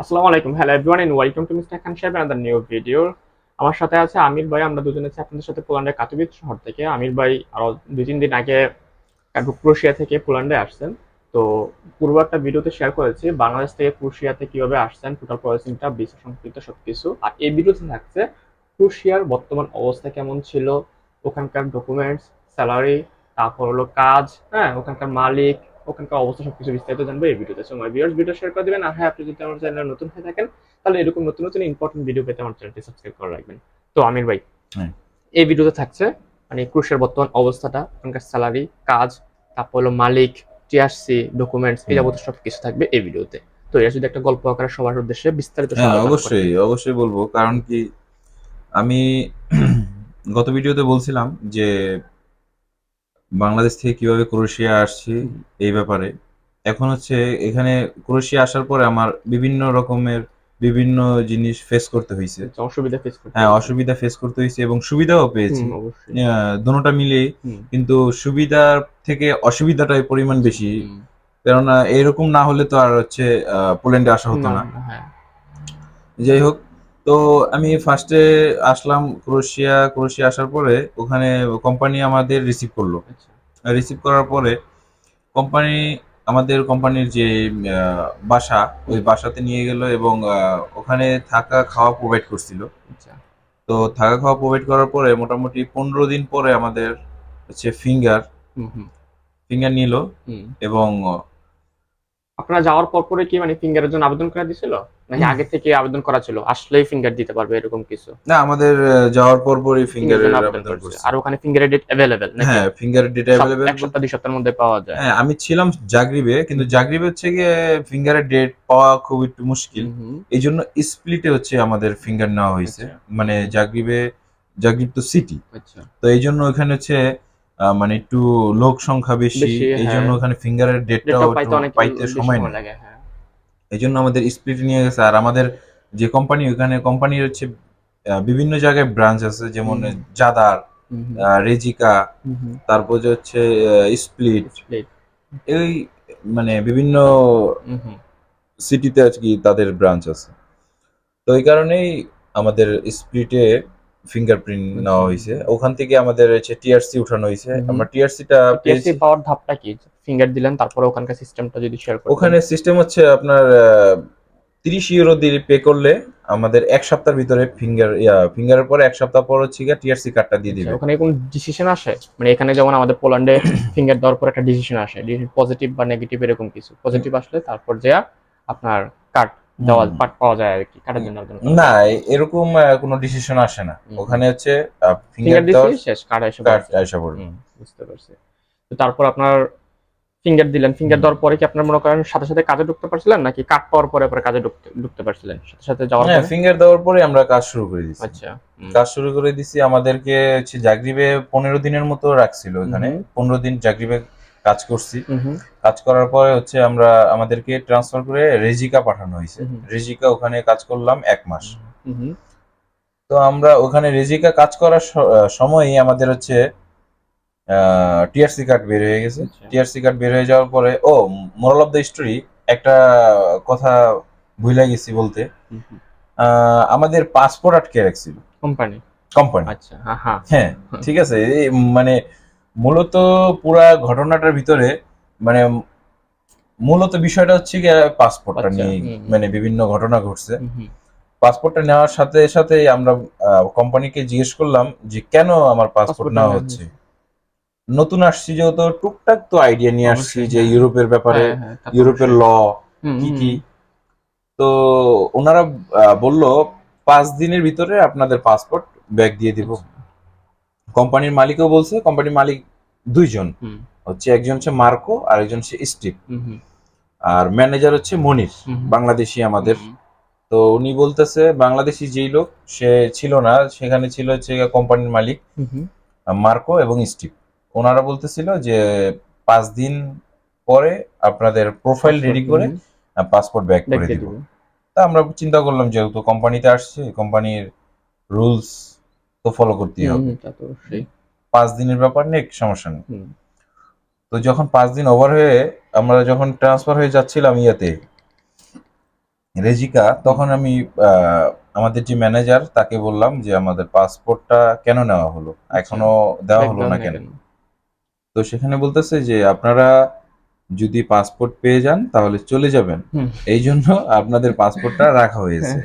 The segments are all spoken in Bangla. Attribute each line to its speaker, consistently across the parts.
Speaker 1: আসসালামু আলাইকুম। Hello everyone and welcome to mister Khan সাহেব আনাদার নিউ ভিডিও আমার সাথে আছে আমির ভাই, আমরা দুজনে আছি আপনাদের সাথে পোল্যান্ডের কাতুবিত শহর থেকে। আমির ভাই আরও দুই তিন দিন আগে ক্রোশিয়া থেকে পোল্যান্ডে আসছেন। তো পূর্ব একটা ভিডিওতে শেয়ার করেছি, বাংলাদেশ থেকে ক্রোশিয়াতে কীভাবে আসছেন টোটাল প্রসেসিংটা ভিসা সংক্রান্ত সবকিছু। আর এই ভিডিওতে থাকছে ক্রোশিয়ার বর্তমান অবস্থা কেমন ছিল, ওখানকার ডকুমেন্টস স্যালারি তারপর হলো কাজ হ্যাঁ ওখানকার মালিক ওখানকার অবস্থা সবকিছু বিস্তারিত জানব এই ভিডিওতে। So my viewers video share করে দিবেন। আর হ্যাঁ আপনি যদি আমার চ্যানেলে নতুন হয়ে থাকেন তাহলে এরকম নতুন নতুন ইম্পর্টেন্ট ভিডিও পেতে আমার চ্যানেলটি সাবস্ক্রাইব করে রাখবেন। তো আমির ভাই
Speaker 2: হ্যাঁ।
Speaker 1: এই ভিডিওতে থাকছে মানে ক্রুশের বর্তমান অবস্থাটা ওখানকার স্যালারি কাজ তারপর হলো মালিক টিআরসি ডকুমেন্টস এই যাবতীয় সব কিছু থাকবে এই ভিডিওতে তো এটা যদি একটা গল্প আকারে সবার উদ্দেশ্যে বিস্তারিত
Speaker 2: হ্যাঁ অবশ্যই অবশ্যই বলব। কারণ কি আমি গত ভিডিওতে বলছিলাম যে বাংলাদেশ থেকে কীভাবে ক্রোয়েশিয়া আসছি এই ব্যাপারে। এখন হচ্ছে এখানে ক্রোয়েশিয়া আসার পরে আমার বিভিন্ন রকমের বিভিন্ন জিনিস ফেস করতে হয়েছে
Speaker 1: আচ্ছা, অসুবিধা ফেস করতে
Speaker 2: হ্যাঁ অসুবিধা ফেস করতে হয়েছে এবং সুবিধাও পেয়েছি। দোনোটা মিলিয়ে কিন্তু সুবিধার থেকে অসুবিধাটাই পরিমাণ বেশি। কেননা এরকম না হলে তো আর হচ্ছে আহ, পোল্যান্ডে আসা হতো না।
Speaker 1: না, হ্যাঁ।
Speaker 2: যাই হোক তো আমি ফার্স্টে আসলাম ক্রোয়েশিয়া ক্রোয়েশিয়া আসার পরে ওখানে কোম্পানি আমাদের রিসিভ করল।
Speaker 1: আচ্ছা।
Speaker 2: রিসিভ করার পরে কোম্পানি আমাদের কোম্পানির যে বাসা ওই বাসাতে নিয়ে গেল এবং ওখানে থাকা খাওয়া প্রোভাইড করছিল।
Speaker 1: আচ্ছা।
Speaker 2: তো থাকা খাওয়া প্রোভাইড করার পরে মোটামুটি পনেরো দিন পরে আমাদের হচ্ছে ফিঙ্গার ফিঙ্গার নিল এবং
Speaker 1: আপনারা যাওয়ার পর পরে কি মানে ফিঙ্গারের জন্য আবেদন করা দিছিল? নাকি আগে থেকে আবেদন করা ছিল? আসলেই ফিঙ্গার দিতে পারবে এরকম কিছু?
Speaker 2: না আমাদের যাওয়ার পর পরই
Speaker 1: ফিঙ্গারের আবেদন করছে। আর ওখানে ফিঙ্গারের ডেট অ্যাভেলেবেল নাকি?
Speaker 2: হ্যাঁ ফিঙ্গার ডেটা অ্যাভেলেবেল
Speaker 1: এক সপ্তাহ দুই সপ্তাহের মধ্যে পাওয়া যায়।
Speaker 2: হ্যাঁ আমি ছিলাম জাগরিবে কিন্তু জাগরিবে হচ্ছে গিয়ে ফিঙ্গারের ডেট পাওয়া খুব একটু মুশকিল। এই জন্য স্প্লিটে হচ্ছে আমাদের ফিঙ্গার নেওয়া হয়েছে।
Speaker 1: আচ্ছা।
Speaker 2: মানে জাগরিবে জাগরিব তো সিটি
Speaker 1: আচ্ছা।
Speaker 2: তো এই জন্য ওখানে হচ্ছে মানে একটু লোক সংখ্যা বেশি
Speaker 1: বেশি,
Speaker 2: এই জন্য
Speaker 1: হ্যাঁ।
Speaker 2: ওখানে ফিঙ্গারের ডেটটাও
Speaker 1: ডেটটা পাইতে
Speaker 2: সময়
Speaker 1: লাগে হ্যাঁ।
Speaker 2: এই জন্য আমাদের স্প্লিট নিয়ে গেছে। আর আমাদের যে কোম্পানি ওখানে কোম্পানির হচ্ছে বিভিন্ন জায়গায় ব্রাঞ্চ আছে যেমন জাদার রেজিকা। তারপর যে হচ্ছে স্প্লিট এই মানে বিভিন্ন। সিটিতে আর কি তাদের ব্রাঞ্চ আছে। তো এই কারণেই আমাদের স্প্লিটে ফিঙ্গারপ্রিন্ট নেওয়া
Speaker 1: আচ্ছা।
Speaker 2: হয়েছে ওখান থেকে আমাদের হচ্ছে টিআরসি উঠানো হয়েছে। আমরা টিআরসিটা পেয়েছি।
Speaker 1: পাওয়ার ধাপটা কি? ফিঙ্গার দিলেন তারপরে ওখানকার সিস্টেমটা যদি শেয়ার করেন
Speaker 2: ওখানে সিস্টেম হচ্ছে আপনার তিরিশ ইউরো দিয়ে পে করলে আমাদের এক সপ্তাহের ভিতরে ফিঙ্গার ফিঙ্গারের পরে এক সপ্তাহ পর হচ্ছে গিয়ে টিআরসি কার্ডটা দিয়ে দিবে।
Speaker 1: ওখানে কোন ডিসিশন আসে? মানে এখানে যেমন আমাদের পোল্যান্ডে ফিঙ্গার দেওয়ার পর একটা ডিসিশন আসে। পজিটিভ বা নেগেটিভ এরকম কিছু। পজিটিভ আসলে তারপর যে আপনার কার্ড দেওয়া। পার্ট পাওয়া যায় আর কি কার্ডের জন্য
Speaker 2: না এরকম কোনো ডিসিশন আসে না। ওখানে হচ্ছে ফিঙ্গার
Speaker 1: ফিঙ্গার শেষ কার্ড এসে পড়ছে।
Speaker 2: আসা পড়বে।
Speaker 1: বুঝতে পারছি। তো তারপর আপনার ফিঙ্গার দিলেন ফিঙ্গার দেওয়ার পরে কি আপনার মনে করেন সাথে সাথে কাজে ঢুকতে পারছিলেন নাকি কার্ড পাওয়ার পরে পরে কাজে ঢুকতে ঢুকতে পারছিলেন? সাথে সাথে যাওয়ার
Speaker 2: হ্যাঁ
Speaker 1: পরে?
Speaker 2: ফিঙ্গার দেওয়ার পরে আমরা কাজ শুরু করে দিচ্ছি
Speaker 1: আচ্ছা
Speaker 2: কাজ শুরু করে দিছি আমাদেরকে হচ্ছে জাগরিবে পনেরো দিনের মতো রাখছিল এখানে। পনেরো দিন জাগরিবে কাজ করছি। কাজ করার পরে হচ্ছে আমরা আমাদেরকে ট্রান্সফার করে রেজিকা পাঠানো হয়েছে। রেজিকা ওখানে কাজ করলাম এক মাস। তো আমরা ওখানে রেজিকা কাজ করার সময়ই আমাদের হচ্ছে টিআরসি কার্ড বের হয়ে গেছে।
Speaker 1: আচ্ছা।
Speaker 2: টিআরসি কার্ড বের হয়ে যাওয়ার পরে ও মোরাল অফ দ্য স্টোরি একটা কথা ভুলে গেছি বলতে। আমাদের পাসপোর্ট আটকে রাখছিল।
Speaker 1: কোম্পানি
Speaker 2: কোম্পানি
Speaker 1: আচ্ছা হ্যাঁ
Speaker 2: ঠিক আছে। মানে মূলত পুরা ঘটনাটার ভিতরে মানে মূলত বিষয়টা হচ্ছে কি পাসপোর্টটা
Speaker 1: আচ্ছা,
Speaker 2: নিয়ে। মানে বিভিন্ন ঘটনা ঘটছে। পাসপোর্টটা নেওয়ার সাথে সাথে আমরা কোম্পানিকে জিজ্ঞেস করলাম যে কেন আমার পাসপোর্ট নেওয়া হচ্ছে? নতুন আসছি যেহেতু টুকটাক তো আইডিয়া নিয়ে আসছি যে
Speaker 1: হ্যাঁ।
Speaker 2: ইউরোপের ব্যাপারে
Speaker 1: হ্যাঁ, হ্যাঁ,
Speaker 2: ইউরোপের ল কি কি? তো ওনারা বলল পাঁচ দিনের ভিতরে আপনাদের পাসপোর্ট ব্যাগ দিয়ে দিব। কোম্পানির মালিকও বলছে কোম্পানির মালিক দুইজন। হচ্ছে একজন হচ্ছে মার্কো আর একজন হচ্ছে স্টিভ। আর ম্যানেজার হচ্ছে মনির। বাংলাদেশি আমাদের। তো উনি বলতেছে বাংলাদেশি যেই লোক সে ছিল না সেখানে ছিল হচ্ছে কোম্পানির মালিক মার্কো এবং স্টিভ। ওনারা বলতেছিল যে পাঁচ দিন পরে আপনাদের প্রোফাইল রেডি করে পাসপোর্ট ব্যাক করে দিব। তা আমরা চিন্তা করলাম যেহেতু কোম্পানিতে আসছে কোম্পানির রুলস তো ফলো করতেই হবে। পাঁচ দিনের ব্যাপার নেই সমস্যা নেই। তো যখন পাঁচ দিন ওভার হয়ে আমরা যখন ট্রান্সফার হয়ে যাচ্ছিলাম ইয়াতে রেজিকা তখন আমি আমাদের যে ম্যানেজার তাকে বললাম যে আমাদের পাসপোর্টটা কেন নেওয়া হলো? এখনও দেওয়া হলো না কেন? তো সেখানে বলতেছে যে আপনারা যদি পাসপোর্ট পেয়ে যান তাহলে চলে যাবেন। এই জন্য আপনাদের পাসপোর্টটা রাখা হয়েছে।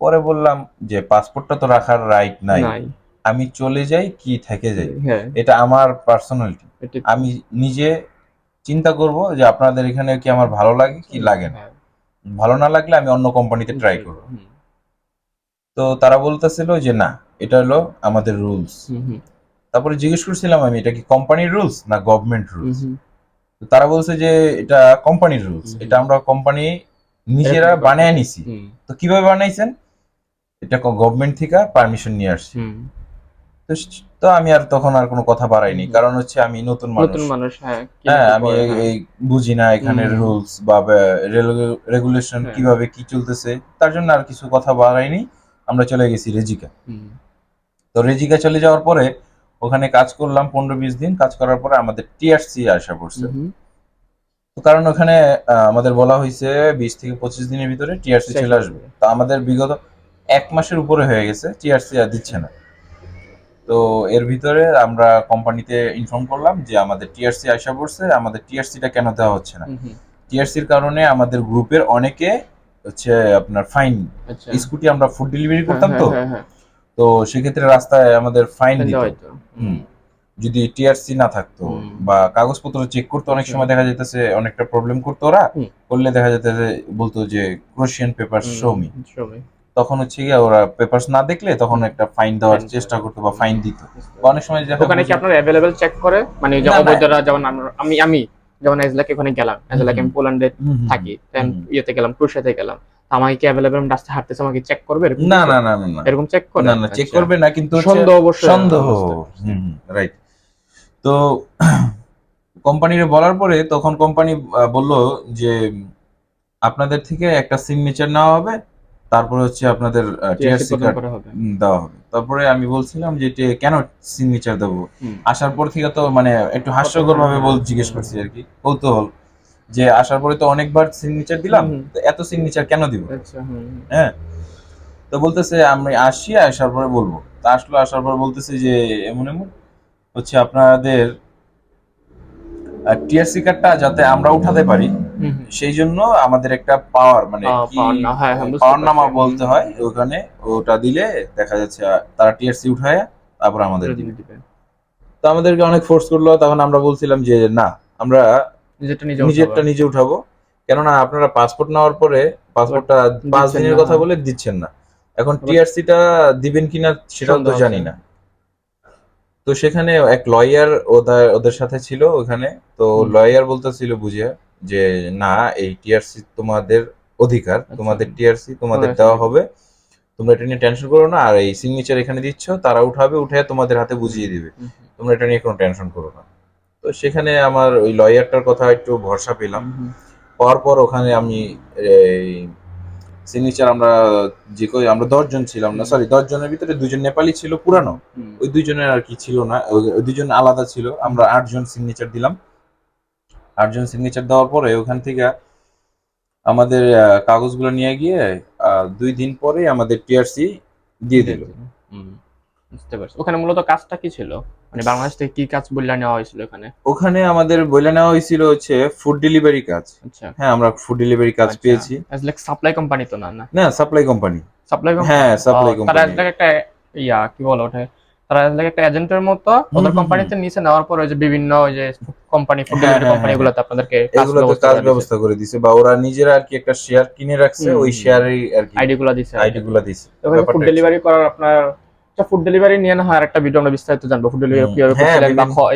Speaker 2: পরে বললাম যে পাসপোর্টটা তো রাখার রাইট নাই। আমি চলে যাই কি থেকে যাই?
Speaker 1: হ্যাঁ।
Speaker 2: এটা আমার পার্সোনালিটি আমি নিজে চিন্তা করব যে আপনাদের এখানে কি আমার ভালো লাগে কি লাগে না।
Speaker 1: হ্যাঁ,
Speaker 2: ভালো না লাগলে আমি অন্য কোম্পানিতে ট্রাই করব। তো তারা বলতেছিল যে না এটা হলো আমাদের রুলস তারপরে জিজ্ঞেস করছিলাম আমি এটা কি কোম্পানির রুলস না গভর্নমেন্ট রুলস
Speaker 1: হুম।
Speaker 2: তারা বলছে যে এটা কোম্পানির রুলস এটা আমরা কোম্পানি নিজেরা। বানায় নিছি। তো কীভাবে বানাইছেন? এটা গভর্নমেন্ট থেকে পারমিশন নিয়ে আসছি। তো আমি আর তখন আর কোনো কথা বাড়াইনি। কারণ হচ্ছে আমি নতুন মানুষ।
Speaker 1: মানুষ হ্যাঁ
Speaker 2: হ্যাঁ আমি এই-। বুঝি না এখানের রুলস বা রেগুলেশন
Speaker 1: হ্যাঁ।
Speaker 2: কীভাবে কি চলতেছে। তার জন্য আর কিছু কথা বাড়াইনি। আমরা চলে গেছি রেজিকা। তো রেজিকা চলে যাওয়ার পরে ওখানে কাজ করলাম পনেরো বিশ দিন। কাজ করার পরে আমাদের টিআরসি আসা পড়ছে। তো কারণ ওখানে আমাদের বলা হয়েছে বিশ থেকে পঁচিশ দিনের ভিতরে টিআরসি চলে আসবে। তো আমাদের বিগত এক মাসের উপরে হয়ে গেছে টিআরসি আর দিচ্ছে না। তো এর ভিতরে আমরা কোম্পানিতে ইনফর্ম করলাম যে আমাদের টিআরসি আসা পড়ছে আমাদের টিআরসিটা কেন দেওয়া হচ্ছে না। টিআরসির কারণে আমাদের গ্রুপের অনেকে হচ্ছে আপনার ফাইন
Speaker 1: আচ্ছা।
Speaker 2: স্কুটি আমরা ফুড ডেলিভারি করতাম
Speaker 1: হ্যাঁ,
Speaker 2: তো।
Speaker 1: হ্যাঁ, হ্যাঁ,
Speaker 2: তো সেক্ষেত্রে রাস্তায় আমাদের ফাইন দিত। যদি টিআরসি না থাকতো বা কাগজপত্র চেক করতে অনেক সময় দেখা যেতেছে অনেকটা প্রবলেম করতো ওরা। করলে দেখা যেতেছে বলতো যে ক্রোশিয়ান পেপার শো মি। তখন হচ্ছে গিয়ে ওরা পেপারস না দেখলে তখন একটা ফাইন দেওয়ার চেষ্টা। করতো বা ফাইন দিত। অনেক সময় দেখা
Speaker 1: ওখানে কি আপনার অ্যাভেলেবেল চেক করে? মানে যে। অবৈধরা যেমন আমি আমি যেমন এজলাক ওখানে গেলাম। এজলাক আমি পোল্যান্ডে থাকি। ইয়েতে গেলাম ক্রুশিয়াতে গেলাম। আমাকে কি অ্যাভেলেবেল রাস্তায় হাঁটতেছে? আমাকে চেক করবে
Speaker 2: না না না না
Speaker 1: এরকম চেক করে?
Speaker 2: না না চেক
Speaker 1: আচ্ছা।
Speaker 2: করবে না কিন্তু
Speaker 1: সন্দেহ অবশ্যই
Speaker 2: সন্দেহ। রাইট তো কোম্পানিরে বলার পরে তখন কোম্পানি বলল যে আপনাদের থেকে একটা সিগনেচার নেওয়া হবে। তারপরে হচ্ছে আপনাদের টিআরসি কার্ড দেওয়া হবে। তারপরে আমি বলছিলাম যে কেন সিগনেচার দেবো? আসার পর থেকে তো মানে একটু হাস্যকর ভাবে বল জিজ্ঞেস করছি আর কি। কৌতূহল যে আসার পরে তো অনেকবার সিগনেচার দিলাম এত সিগনেচার কেন দিব?
Speaker 1: আচ্ছা।
Speaker 2: হ্যাঁ। তো বলতেছে আমি আসি আসার পরে বলব। তা আসলো আসার পর বলতেছে যে এমন এমন হচ্ছে আপনাদের টিআরসি কার্ডটা যাতে আমরা উঠাতে পারি। সেই জন্য আমাদের একটা পাওয়ার মানে
Speaker 1: হ্যাঁ, হ্যাঁ,
Speaker 2: পাওয়ার নামা বলতে হয় ওখানে ওটা দিলে দেখা যাচ্ছে তারা টিআরসি উঠায় তারপর আমাদের দিবে। তো আমাদেরকে অনেক ফোর্স করল তখন আমরা বলছিলাম যে না আমরা
Speaker 1: নিজেরটা নিজে উঠাবো।
Speaker 2: কেননা আপনারা পাসপোর্ট নেওয়ার পরে পাসপোর্টটা পাঁচ দিনের কথা বলে দিচ্ছেন না। এখন টিআরসিটা দিবেন কিনা সেটাও তো জানি না। তো সেখানে এক লয়ার ওদের ওদের সাথে ছিল ওখানে। তো। লয়ার বলতেছিল বুঝে। যে না এই টিআরসি তোমাদের অধিকার
Speaker 1: আচ্ছা।
Speaker 2: তোমাদের টিআরসি তোমাদের
Speaker 1: তোমাদের
Speaker 2: দেওয়া হবে। তোমরা এটা নিয়ে টেনশন করো না আর এই সিগনেচার এখানে দিচ্ছ তারা উঠাবে উঠে তোমাদের হাতে বুঝিয়ে দিবে। তোমরা এটা নিয়ে কোনো টেনশন করো না। তো সেখানে আমার ওই লয়ারটার কথা একটু ভরসা পেলাম। পাওয়ার পর ওখানে আমি এই সিগনেচার আমরা যে কই আমরা দশজন ছিলাম না সরি দশ জনের ভিতরে দুজন নেপালি ছিল পুরানো। ওই দুইজনের আর কি ছিল না ওই- ওই দুজন আলাদা ছিল। আমরা আটজন সিগনেচার দিলাম। আটজন সিগনেচার দেওয়ার পরে ওখান থেকে আমাদের কাগজগুলো নিয়ে গিয়ে দুই দিন পরে আমাদের টিআরসি দিয়ে দিল।
Speaker 1: বুঝতে পারছি। ওখানে মূলত কাজটা কি ছিল? মানে বাংলাদেশ থেকে কি কাজ বললা নেওয়া হয়েছিল এখানে
Speaker 2: ওখানে আমাদের বলে নেওয়া হয়েছিল হচ্ছে ফুড ডেলিভারি কাজ।
Speaker 1: আচ্ছা।
Speaker 2: হ্যাঁ আমরা ফুড ডেলিভারি কাজ পেয়েছি।
Speaker 1: অ্যাজ লাইক সাপ্লাই কোম্পানি তো না না?
Speaker 2: না সাপ্লাই কোম্পানি
Speaker 1: সাপ্লাই
Speaker 2: হ্যাঁ সাপ্লাই কোম্পানি
Speaker 1: like একটা ইয়া কি বলো ওটা তারা একটা এজেন্টের মতো ওদের কোম্পানিতে নিচে নেওয়ার পর ওই যে বিভিন্ন ওই যে কোম্পানি ফুড
Speaker 2: হ্যাঁ, হ্যাঁ,
Speaker 1: কোম্পানি
Speaker 2: হ্যাঁ।
Speaker 1: গুলোতে আপনাদেরকে কাজ
Speaker 2: ব্যবস্থা করে দিছে। বা ওরা নিজেরা আর কি একটা শেয়ার কিনে রাখছে ওই। শেয়ারই আর কি।
Speaker 1: আইডি গুলো দিছে।
Speaker 2: আইডি গুলা দিছে
Speaker 1: ফুড ডেলিভারি করার আপনার আচ্ছা ফুড ডেলিভারি নিয়ে না হয় একটা ভিডিও আমরা বিস্তারিত জানব। ফুড ডেলিভারি কীভাবে
Speaker 2: হ্যাঁ,
Speaker 1: করছিলেন বা খ-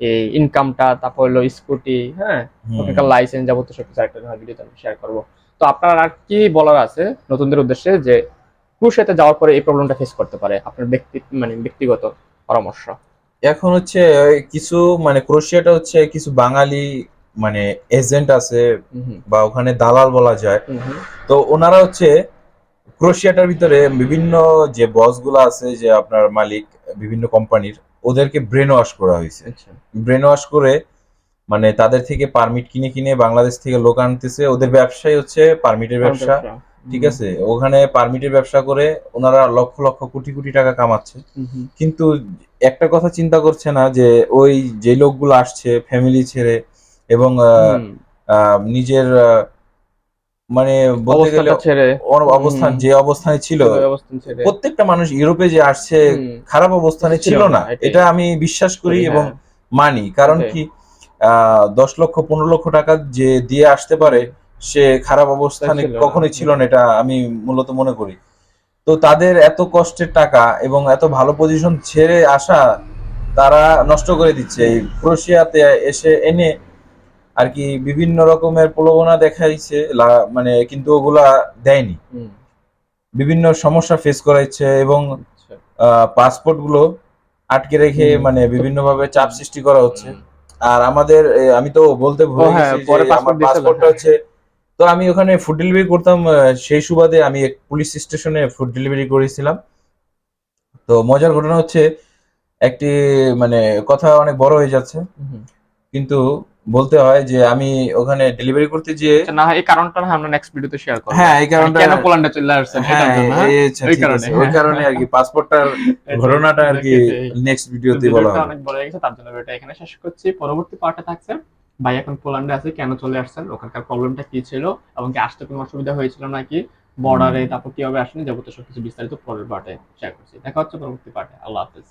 Speaker 1: এই ইনকামটা তারপর হলো স্কুটি হ্যাঁ? ওখানকার লাইসেন্স যাবতীয় সবকিছু একটা ভিডিওতে আমি শেয়ার করব। তো আপনার আর কি বলার আছে নতুনদের উদ্দেশ্যে যে ক্রুশেতে যাওয়ার পরে এই প্রবলেমটা ফেস করতে পারে আপনার ব্যক্তি মানে ব্যক্তিগত পরামর্শ।
Speaker 2: এখন হচ্ছে কিছু মানে ক্রোশিয়াটা হচ্ছে কিছু বাঙালি মানে এজেন্ট আছে বা ওখানে দালাল বলা যায়। তো ওনারা হচ্ছে ক্রোশিয়াটার ভিতরে বিভিন্ন যে বসগুলো আছে যে আপনার মালিক বিভিন্ন কোম্পানির ওদেরকে ব্রেন ওয়াশ করা হয়েছে।
Speaker 1: আচ্ছা।
Speaker 2: ব্রেন ওয়াশ করে মানে তাদের থেকে পারমিট কিনে কিনে বাংলাদেশ থেকে লোক আনতেছে। ওদের ব্যবসাই হচ্ছে পারমিটের ব্যবসা। ঠিক আছে? ওখানে পারমিটের ব্যবসা করে ওনারা লক্ষ লক্ষ কোটি কোটি টাকা কামাচ্ছে। কিন্তু একটা কথা চিন্তা করছে না যে ওই যে লোকগুলো আসছে ফ্যামিলি ছেড়ে এবং নিজের মানে বলতে গেলে অবস্থান যে অবস্থানে ছিল প্রত্যেকটা মানুষ ইউরোপে যে আসছে খারাপ অবস্থানে
Speaker 1: ছিল না,
Speaker 2: এটা আমি বিশ্বাস করি
Speaker 1: হ্যাঁ,
Speaker 2: এবং মানি। কারণ কি আহ, দশ লক্ষ পনেরো লক্ষ টাকা যে দিয়ে আসতে পারে সে খারাপ অবস্থানে কখনোই ছিল না এটা আমি মূলত মনে করি। তো তাদের এত কষ্টের টাকা এবং এত ভালো পজিশন ছেড়ে আসা তারা নষ্ট করে দিচ্ছে। এই ক্রোশিয়াতে এসে এনে আর কি বিভিন্ন রকমের প্রলোভনা দেখাইছে মানে কিন্তু ওগুলা দেয়নি। বিভিন্ন সমস্যা ফেস করাইছে এবং
Speaker 1: আচ্ছা।
Speaker 2: পাসপোর্টগুলো আটকে রেখে মানে বিভিন্ন ভাবে চাপ সৃষ্টি করা হচ্ছে। আর আমাদের আমি তো বলতে ভুলে
Speaker 1: হ্যাঁ,
Speaker 2: গেছি যে আমার পাসপোর্টটা। হচ্ছে তো আমি ওখানে ফুড ডেলিভারি করতাম সেই সুবাদে আমি এক পুলিশ স্টেশনে ফুড ডেলিভারি করেছিলাম। তো মজার ঘটনা হচ্ছে একটি মানে কথা অনেক বড় হয়ে যাচ্ছে। কিন্তু বলতে হয় যে আমি ওখানে ডেলিভারি করতে গিয়ে
Speaker 1: আচ্ছা, না এই কারণটা না আমরা নেক্সট ভিডিওতে শেয়ার করব।
Speaker 2: হ্যাঁ এই কারণটা
Speaker 1: কেন পোল্যান্ডে চলে আসছেন
Speaker 2: হ্যাঁ
Speaker 1: হ্যাঁ?
Speaker 2: এই আচ্ছা,
Speaker 1: কারণে,
Speaker 2: ওই। কারণে আর কি পাসপোর্টটার ঘটনাটা আর কি নেক্সট ভিডিওতে বলা হবে।
Speaker 1: অনেক বড় হয়ে গেছে তার জন্য ভিডিওটা এখানে শেষ করছি। পরবর্তী পার্টে থাকছে। ভাই, এখন পোল্যান্ডে আছে, কেন চলে আসছেন? ওখানকার প্রবলেমটা কি ছিল? এবং কি আসতে কোনো অসুবিধা হয়েছিল নাকি? বর্ডারে তারপর কীভাবে আসেনি? যাবতীয় সবকিছু বিস্তারিত পরের পার্টে শেয়ার করছি। দেখা হচ্ছে পরবর্তী পার্টে আল্লাহ হাফেজ।